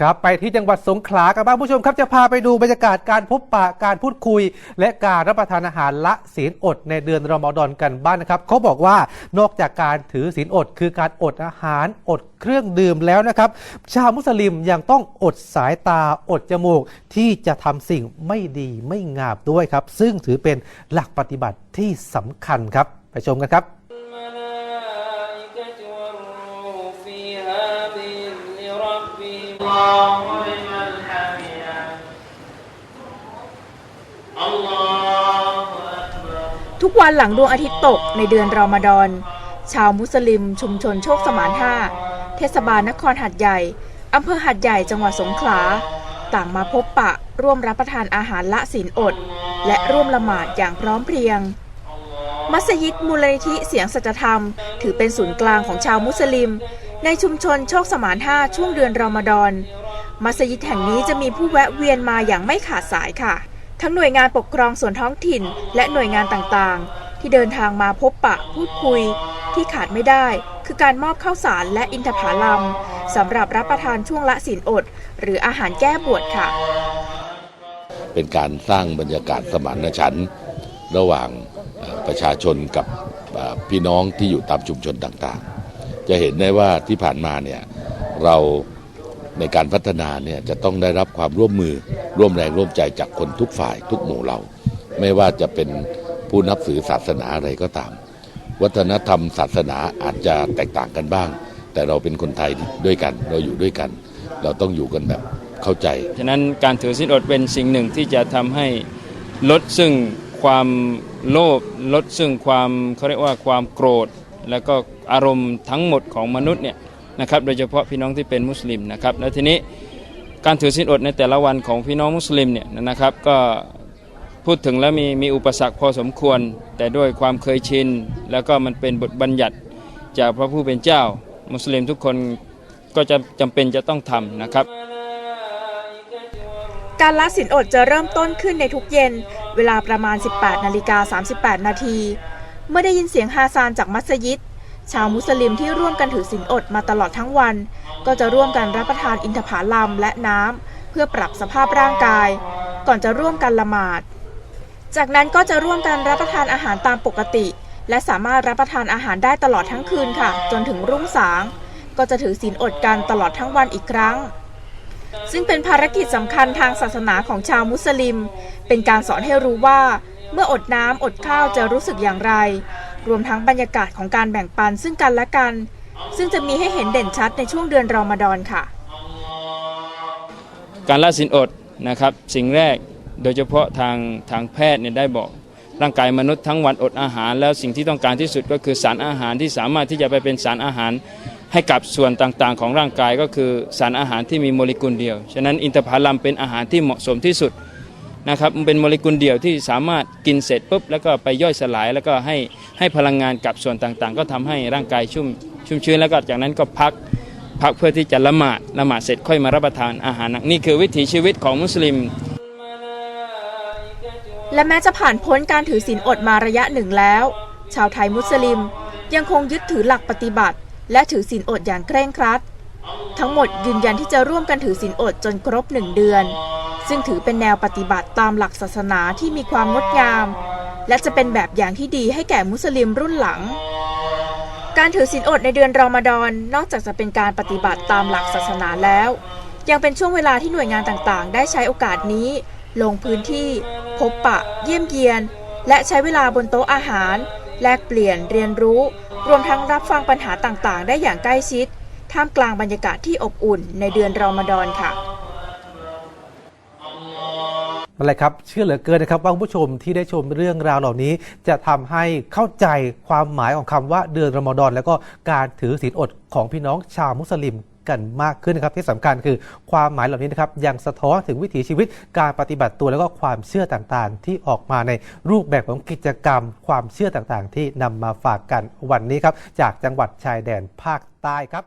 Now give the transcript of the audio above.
ครับไปที่จังหวัดสงขลากันบ้างผู้ชมครับจะพาไปดูบรรยากาศการพบปะการพูดคุย และการรับประทานอาหารละศีลอดในเดือนรอมฎอนกันบ้างนะครับเขาบอกว่านอกจากการถือศีลอด คือการอดอาหารอดเครื่องดื่มแล้วนะครับ ชาวมุสลิมยังต้องอดสายตาอดจมูกที่จะทำสิ่งไม่ดีไม่งามด้วยครับ ซึ่งถือเป็นหลักปฏิบัติที่สำคัญครับ ไปชมกันครับ ทุกวันหลังดวงอาทิตย์ตกในเดือนรอมฎอน ชาวมุสลิมชุมชนโชคสมานห้าเทศบาลนครหัดใหญ่ อำเภอหัดใหญ่จังหวัดสงขลา ต่างมาพบปะร่วมรับประทานอาหารละศีลอด และร่วมละหมาดอย่างพร้อมเพรียง มัสยิดมูลนิธิเสียงสัจธรรม ถือเป็นศูนย์กลางของชาวมุสลิม ในชุมชนโชคสมานห้าช่วงเดือนรอมฎอน มัสยิดแห่งนี้จะมีผู้แวะเวียนมาอย่างไม่ขาดสายค่ะ ทั้งหน่วยงานปกครองส่วนท้องถิ่น และหน่วยงานต่างๆ ที่เดินทางมาพบปะพูดคุย ที่ขาดไม่ได้ คือการมอบข้าวสารและอินทผลัมสำหรับรับประทานช่วงละศีลอด หรืออาหารแก้บวชค่ะ เป็นการสร้างบรรยากาศสมานฉันท์ระหว่างประชาชนกับพี่น้องที่อยู่ตามชุมชนต่างๆ จะเห็นได้ว่าที่ผ่านมาเนี่ยเราในการพัฒนาเนี่ยจะต้องได้รับความร่วมมือร่วมแรงร่วมใจจากคนทุกฝ่ายทุกหมู่เหล่า ไม่ว่าจะเป็นผู้นับถือศาสนาอะไรก็ตาม วัฒนธรรมศาสนาอาจจะแตกต่างกันบ้าง แต่เราเป็นคนไทยด้วยกันเราอยู่ด้วยกัน เราต้องอยู่กันแบบเข้าใจ ฉะนั้นการถือศีลอดเป็นสิ่งหนึ่งที่จะทำให้ลดซึ่งความโลภลดซึ่งความเขาเรียกว่าความโกรธ แล้วก็อารมณ์ทั้งหมดของมนุษย์เนี่ยนะครับโดยเฉพาะพี่น้องที่เป็นมุสลิมนะครับแล้วทีนี้การถือศีลอดในแต่ละวันของพี่น้องมุสลิมเนี่ยนะครับก็พูดถึงแล้วมีมีอุปสรรคพอสมควร แต่ด้วยความเคยชิน แล้วก็มันเป็นบทบัญญัติจากพระผู้เป็นเจ้า มุสลิมทุกคนก็จะจำเป็นจะต้องทำนะครับการละสินอดจะเริ่มต้นขึ้นในทุกเย็น เวลาประมาณ 18 นาฬิกา 38 นาที เมื่อได้ยินเสียงฮาซานจากมัสยิด ชาวมุสลิมที่ร่วมกันถือสินอดมาตลอดทั้งวัน ก็จะร่วมกันรับประทานอินทผลัมและน้ำเพื่อปรับสภาพร่างกาย ก่อนจะร่วมกันละหมาด จากนั้นก็จะร่วมกันรับประทานอาหารตามปกติ และสามารถรับประทานอาหารได้ตลอดทั้งคืนค่ะ จนถึงรุ่งสาง ก็จะถือศีลอดกันตลอดทั้งวันอีกครั้งซึ่งเป็นภารกิจสำคัญทางศาสนาของชาวมุสลิม เป็นการสอนให้รู้ว่า เมื่ออดน้ำอดข้าวจะรู้สึกอย่างไร รวมทั้งบรรยากาศของการแบ่งปันซึ่งกันและกัน ซึ่งจะมีให้เห็นเด่นชัดในช่วงเดือนรอมฎอนค่ะ การละสินอดนะครับ สิ่งแรกโดยเฉพาะทางทางแพทย์เนี่ยได้บอกร่างกายมนุษย์ทั้งวันอดอาหาร แล้วสิ่งที่ต้องการที่สุดก็คือสารอาหารที่สามารถที่จะไปเป็นสารอาหารให้กับส่วนต่างๆ ของร่างกายก็คือสารอาหารที่มีโมเลกุลเดียว ฉะนั้นอินทผลัมเป็นอาหารที่เหมาะสมที่สุด นะครับมันเป็นโมเลกุลเดียวที่สามารถกินเสร็จปุ๊บแล้วก็ไปย่อยสลายแล้วก็ให้ให้พลังงานกับส่วนต่างๆ ก็ทำให้ร่างกายชุ่มชุ่มชื้นแล้วก็จากนั้นก็พักพักเพื่อที่จะละหมาดละหมาดเสร็จค่อยมารับประทานอาหารหนักนี่คือวิถีชีวิตของมุสลิม และแม้จะผ่านพ้นการถือศีลอดมาระยะหนึ่งแล้ว ชาวไทยมุสลิมยังคงยึดถือหลักปฏิบัติ และถือศีลอดอย่างเคร่งครัด ทั้งหมดยืนยันที่จะร่วมกันถือศีลอดจนครบหนึ่งเดือน ซึ่งถือเป็นแนวปฏิบัติตามหลักศาสนาที่มีความงดงาม และจะเป็นแบบอย่างที่ดีให้แก่มุสลิมรุ่นหลัง การถือศีลอดในเดือนรอมฎอนนอกจากจะเป็นการปฏิบัติตามหลักศาสนาแล้ว ยังเป็นช่วงเวลาที่หน่วยงานต่างๆ ได้ใช้โอกาสนี้ ลงพื้นที่ พบปะ เยี่ยมเยียน และใช้เวลาบนโต๊ะอาหาร แลกเปลี่ยนเรียนรู้ รวมทั้งรับฟังปัญหาต่างๆ ได้อย่างใกล้ชิดท่ามกลางบรรยากาศที่อบอุ่นในเดือนรอมฎอนค่ะ นั่นแหละครับ เชื่อเหลือเกินนะครับว่าคุณผู้ชมที่ได้ชมเรื่องราวเหล่านี้ จะทำให้เข้าใจความหมายของคำว่าเดือนรอมฎอน แล้วก็การถือศีลอดของพี่น้องชาวมุสลิมกันมากขึ้นนะครับที่สำคัญคือความหมายเหล่านี้นะครับยังสะท้อนถึงวิถีชีวิตการปฏิบัติตัวแล้วก็ความเชื่อต่างๆ ที่ออกมาในรูปแบบของกิจกรรม ความเชื่อต่างๆ ที่นำมาฝากกันวันนี้ครับจากจังหวัดชายแดนภาคใต้ครับ